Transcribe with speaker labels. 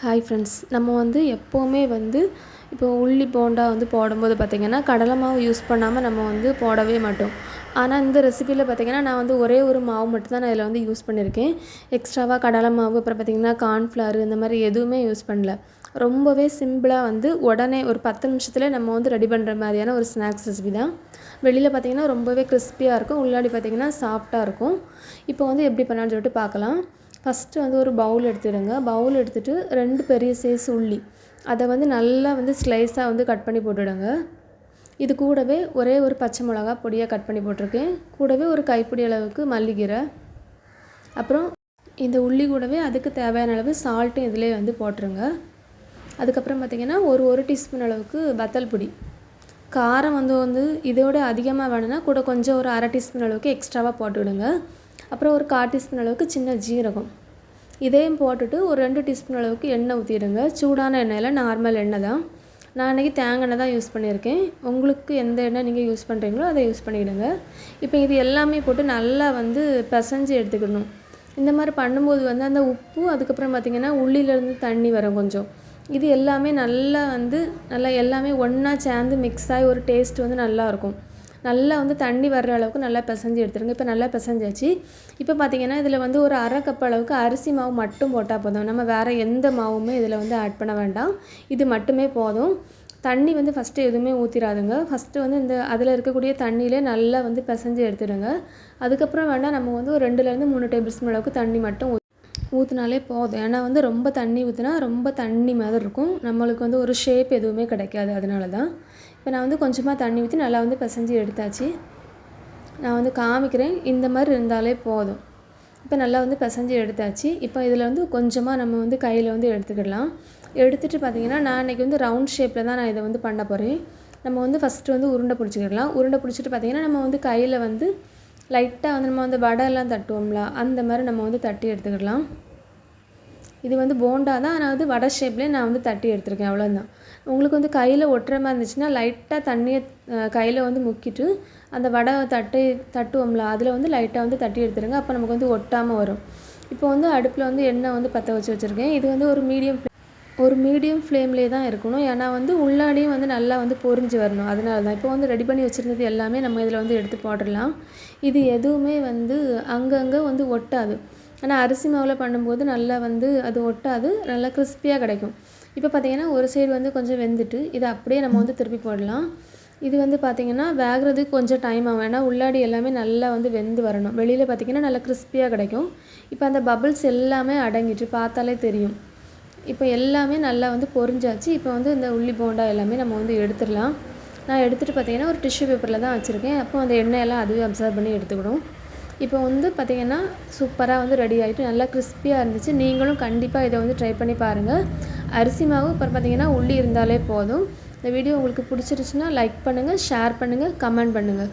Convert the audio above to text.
Speaker 1: Hi friends நம்ம வந்து எப்போவுமே வந்து இப்போ உள்ளி போண்டா வந்து போடும்போது பார்த்திங்கன்னா கடலை மாவு யூஸ் பண்ணாமல் நம்ம வந்து போடவே மாட்டோம். ஆனால் இந்த ரெசிபியில் பார்த்திங்கன்னா நான் வந்து ஒரே ஒரு மாவு மட்டும்தான் நான் இதில் வந்து யூஸ் பண்ணியிருக்கேன் எக்ஸ்ட்ராவாக கடலை மாவு அப்புறம் பார்த்திங்கன்னா கார்ன்ஃப்ளவர் இந்த மாதிரி எதுவுமே யூஸ் பண்ணல. ரொம்பவே சிம்பிளாக வந்து உடனே ஒரு பத்து நிமிஷத்துல நம்ம வந்து ரெடி பண்ணுற மாதிரியான ஒரு ஸ்நாக்ஸ் ரெசிபி தான். வெளியில் பார்த்திங்கன்னா ரொம்பவே கிறிஸ்பியாக இருக்கும். உள்ளாடி பார்த்திங்கன்னா சாஃப்டாக இருக்கும். இப்போ வந்து எப்படி பண்ணலான்னு சொல்லிட்டு பார்க்கலாம் ஃபஸ்ட்டு வந்து ஒரு பவுல் எடுத்துடுங்க. பவுல் எடுத்துகிட்டு ரெண்டு பெரிய சைஸ் உள்ளி. அதை வந்து நல்லா வந்து ஸ்லைஸாக வந்து கட் பண்ணி போட்டுடுங்க. இது கூடவே ஒரே ஒரு பச்சை மிளகா பொடியாக கட் பண்ணி போட்டிருக்கேன். கூடவே ஒரு கைப்பிடி அளவுக்கு மல்லிகீரை. அப்புறம் இந்த உள்ளி கூடவே அதுக்கு தேவையான அளவு சால்ட்டும் இதிலே வந்து போட்டுருங்க. அதுக்கப்புறம் பார்த்திங்கன்னா ஒரு ஒரு டீஸ்பூன் அளவுக்கு வத்தல் பொடி. காரம் வந்து வந்து இதோட அதிகமாக வேணும்னா கூட கொஞ்சம் ஒரு அரை டீஸ்பூன் அளவுக்கு எக்ஸ்ட்ராவாக போட்டுவிடுங்க அப்புறம் ஒரு கால் டீஸ்பூன் அளவுக்கு சின்ன ஜீரகம். இதையும் போட்டுட்டு ஒரு ரெண்டு டீஸ்பூன் அளவுக்கு எண்ணெய் ஊற்றிடுங்க சூடான எண்ணெயில் நார்மல் எண்ணெய் தான். நான் அன்றைக்கி தேங்காய் எண்ணெய் தான் யூஸ் பண்ணியிருக்கேன். உங்களுக்கு எந்த எண்ணெய் நீங்கள் யூஸ் பண்ணுறீங்களோ அதை யூஸ் பண்ணிவிடுங்க இப்போ இது எல்லாமே போட்டு நல்லா வந்து பிசைஞ்சு எடுத்துக்கணும். இந்த மாதிரி பண்ணும்போது வந்து அந்த உப்பு அதுக்கப்புறம் பார்த்திங்கன்னா உள்ளிலேருந்து தண்ணி வரும் கொஞ்சம். இது எல்லாமே நல்லா வந்து நல்லா எல்லாமே ஒன்றா சேர்ந்து மிக்ஸ் ஆகி ஒரு டேஸ்ட் வந்து நல்லாயிருக்கும் நல்லா வந்து தண்ணி வர்ற அளவுக்கு நல்லா பிசைஞ்சு எடுத்துருங்க. இப்போ நல்லா பிசைஞ்சாச்சு. இப்போ பார்த்தீங்கன்னா இதில் வந்து ஒரு அரை கப் அளவுக்கு அரிசி மாவு மட்டும் போட்டால் போதும். நம்ம வேறு எந்த மாவுமே இதில் வந்து ஆட் பண்ண வேண்டாம். இது மட்டுமே போதும். தண்ணி வந்து ஃபஸ்ட்டு எதுவுமே ஊற்றிடாதுங்க ஃபஸ்ட்டு வந்து இந்த அதில் இருக்கக்கூடிய தண்ணியிலே நல்லா வந்து பிசைஞ்சு எடுத்துடுங்க. அதுக்கப்புறம் வேணால் நம்ம வந்து ஒரு ரெண்டுலேருந்து மூணு டேபிள் ஸ்பூன் அளவுக்கு தண்ணி மட்டும் ஊற்றினாலே போதும். ஏன்னா வந்து ரொம்ப தண்ணி ஊற்றினா ரொம்ப தண்ணி மாதிரி இருக்கும். நம்மளுக்கு வந்து ஒரு ஷேப் எதுவுமே கிடைக்காது. அதனால தான் இப்போ நான் வந்து கொஞ்சமாக தண்ணி ஊற்றி நல்லா வந்து பிசைஞ்சு எடுத்தாச்சு. நான் வந்து காமிக்கிறேன். இந்த மாதிரி இருந்தாலே போதும். இப்போ நல்லா வந்து பிசைஞ்சு எடுத்தாச்சு. இப்போ இதில் வந்து கொஞ்சமாக நம்ம வந்து கையில் வந்து எடுத்துக்கிடலாம். எடுத்துகிட்டு பார்த்திங்கன்னா நான் இன்றைக்கி வந்து ரவுண்ட் ஷேப்பில் தான் நான் இதை வந்து பண்ண போகிறேன் நம்ம வந்து ஃபஸ்ட்டு வந்து உருண்டை பிடிச்சிக்கிடலாம். உருண்டை பிடிச்சிட்டு பார்த்திங்கன்னா நம்ம வந்து கையில் வந்து லைட்டாக வந்து நம்ம வந்து வடையெல்லாம் தட்டுவோம்ல அந்த மாதிரி நம்ம வந்து தட்டி எடுத்துக்கிடலாம். இது வந்து போண்டா தான். ஆனால் வந்து வடை ஷேப்லேயே நான் வந்து தட்டி எடுத்திருக்கேன். அவ்வளோதான் உங்களுக்கு வந்து கையில் ஒட்டுற மாதிரி இருந்துச்சுன்னா லைட்டாக தண்ணியை கையில் வந்து முக்கிட்டு அந்த வடை தட்டு தட்டுவோம்ல அதில் வந்து லைட்டாக வந்து தட்டி எடுத்துருங்க. அப்போ நமக்கு வந்து ஒட்டாமல் வரும். இப்போ வந்து அடுப்பில் வந்து எண்ணெய் வந்து பற்ற வச்சு வச்சுருக்கேன். இது வந்து ஒரு மீடியம் ஒரு மீடியம் ஃப்ளேம்லேயே தான் இருக்கணும். ஏன்னா வந்து உள்ளாடியும் வந்து நல்லா வந்து பொரிஞ்சு வரணும். அதனால தான் இப்போ வந்து ரெடி பண்ணி வச்சுருந்தது எல்லாமே நம்ம இதில் வந்து எடுத்து போட்டுடலாம். இது எதுவுமே வந்து அங்கங்கே வந்து ஒட்டாது. ஆனால் அரிசி மாவில் பண்ணும்போது நல்லா வந்து அது ஒட்டாது நல்லா கிறிஸ்பியாக கிடைக்கும். இப்போ பார்த்திங்கன்னா ஒரு சைடு வந்து கொஞ்சம் வெந்துட்டு இதை அப்படியே நம்ம வந்து திருப்பி போடலாம். இது வந்து பார்த்திங்கன்னா வேகிறதுக்கு கொஞ்சம் டைம் ஆகும். ஏன்னா உள்ளாடி எல்லாமே நல்லா வந்து வெந்து வரணும். வெளியில் பார்த்திங்கன்னா நல்லா கிறிஸ்பியாக கிடைக்கும். இப்போ அந்த பபிள்ஸ் எல்லாமே அடங்கிட்டு பார்த்தாலே தெரியும். இப்போ எல்லாமே நல்லா வந்து பொரிஞ்சாச்சு. இப்போ வந்து இந்த உள்ளி போண்டா எல்லாமே நம்ம வந்து எடுத்துடலாம். நான் எடுத்துகிட்டு பார்த்தீங்கன்னா ஒரு டிஷ்யூ பேப்பரில் தான் வச்சுருக்கேன். அப்போ அந்த எண்ணெயெல்லாம் அதுவே அப்சர்வ் பண்ணி எடுத்துக்கணும் இப்போ வந்து பார்த்திங்கன்னா சூப்பராக வந்து ரெடி ஆகிட்டு நல்லா கிறிஸ்பியாக இருந்துச்சு. நீங்களும் கண்டிப்பாக இதை வந்து ட்ரை பண்ணி பாருங்கள் அரிசி மாவு அப்புறம் பார்த்திங்கன்னா உள்ளி இருந்தாலே போதும். இந்த வீடியோ உங்களுக்கு பிடிச்சிருச்சுன்னா லைக் பண்ணுங்கள் ஷேர் பண்ணுங்கள் கமெண்ட் பண்ணுங்கள்